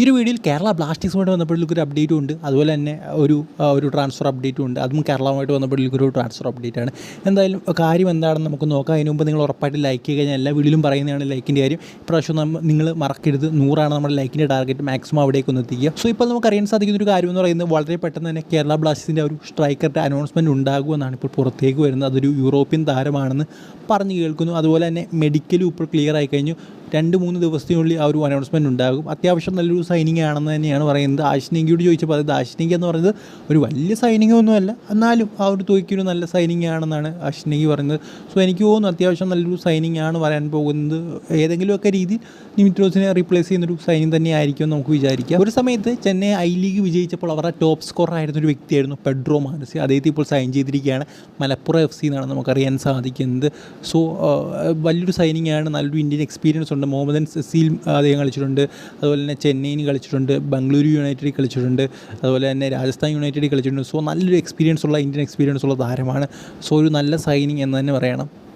ഈ ഒരു വീഡിയോയിൽ കേരള ബ്ലാസ്റ്റേഴ്സുമായിട്ട് ബന്ധപ്പെട്ടുള്ള ഒരു അപ്ഡേറ്റും ഉണ്ട്. അതുപോലെ തന്നെ ഒരു ഒരു ട്രാൻസ്ഫർ അപ്ഡേറ്റും ഉണ്ട്. അതും കേരളവുമായിട്ട് ബന്ധപ്പെട്ടുള്ള ഒരു ട്രാൻസ്ഫർ അപ്ഡേറ്റ് ആണ്. എന്തായാലും കാര്യം എന്താണെന്ന് നമുക്ക് നോക്കാം. അതിന് മുമ്പ് നിങ്ങൾ ഉറപ്പായിട്ട് ലൈക്ക് ചെയ്യുക. ഞാൻ എല്ലാ വീഡിയോയിലും പറയുന്നതാണ് ലൈക്കിന്റെ കാര്യം. ഇപ്രാവശ്യം നമ്മൾ നിങ്ങൾ മറക്കരുത്. നൂറാണ് നമ്മുടെ ലൈക്കിന്റെ ടാർഗറ്റ് മാക്സിമം അവിടേക്ക് ഒന്ന് എത്തിക്കുക. സോ ഇപ്പോൾ നമുക്ക് അറിയാൻ സാധിക്കുന്ന ഒരു കാര്യം എന്ന് പറയുന്നത് വളരെ പെട്ടെന്ന് തന്നെ കേരള ബ്ലാസ്റ്റേഴ്സിന്റെ ഒരു സ്ട്രൈക്കറുടെ അനൗൺസ്മെന്റ് ഉണ്ടാകുമെന്നാണ് ഇപ്പോൾ പുറത്തേക്ക് വരുന്നത്. അതൊരു യൂറോപ്യൻ താരമാണെന്ന് പറഞ്ഞു കേൾക്കുന്നു. അതുപോലെ തന്നെ മെഡിക്കലും ഇപ്പോൾ ക്ലിയർ ആയി കഴിഞ്ഞു രണ്ട് മൂന്ന് ദിവസത്തിനുള്ളിൽ ആ ഒരു അനൗൺസ്മെന്റ് ഉണ്ടാകും. അത്യാവശ്യം നല്ലൊരു സൈനിങ് ആണെന്ന് തന്നെയാണ് പറയുന്നത്. ആശ്നിങ്കിയോട് ചോദിച്ചപ്പോൾ അത് ആശ്നിങ്കി എന്ന് പറയുന്നത് ഒരു വലിയ സൈനിങ് ഒന്നുമല്ല. എന്നാലും ആ ഒരു തുകയ്ക്ക് ഒരു നല്ല സൈനിങ് ആണെന്നാണ് ആശ്നിങ്കി പറയുന്നത്. സോ എനിക്ക് തോന്നുന്നു അത്യാവശ്യം നല്ലൊരു സൈനിങ് ആണ് വരാൻ പോകുന്നത്. ഏതെങ്കിലുമൊക്കെ രീതിയിൽ നിമിത്രോസിനെ റീപ്ലേസ് ചെയ്യുന്നൊരു സൈനിങ് തന്നെ ആയിരിക്കും നമുക്ക് വിചാരിക്കാം. ഒരു സമയത്ത് ചെന്നൈ ഐ ലീഗ് വിജയിച്ചപ്പോൾ അവരുടെ ടോപ്പ് സ്കോർ ആയിരുന്ന ഒരു വ്യക്തിയായിരുന്നു പെഡ്രോ മാനസി. അദ്ദേഹത്തെ ഇപ്പോൾ സൈൻ ചെയ്തിരിക്കുകയാണ്. മലപ്പുറം എഫ് സി എന്നാണ് നമുക്കറിയാൻ സാധിക്കുന്നത്. സോ വലിയൊരു സൈനിങ് ആണ് നല്ലൊരു ഇന്ത്യൻ എക്സ്പീരിയൻസ് ഉണ്ട് മുഹമ്മദൻ സസീൽ അദ്ദേഹം കളിച്ചിട്ടുണ്ട്. അതുപോലെ തന്നെ ചെന്നൈയിൽ കളിച്ചിട്ടുണ്ട്. ബംഗളൂരു യുണൈറ്റഡിൽ കളിച്ചിട്ടുണ്ട്. അതുപോലെ തന്നെ രാജസ്ഥാൻ യുണൈറ്റഡിൽ കളിച്ചിട്ടുണ്ട്. സോ നല്ലൊരു എക്സ്പീരിയൻസ് ഉള്ള ഇന്ത്യൻ എക്സ്പീരിയൻസ് ഉള്ള താരമാണ്. സോ ഒരു നല്ല സൈനിങ് എന്ന് തന്നെ പറയണം.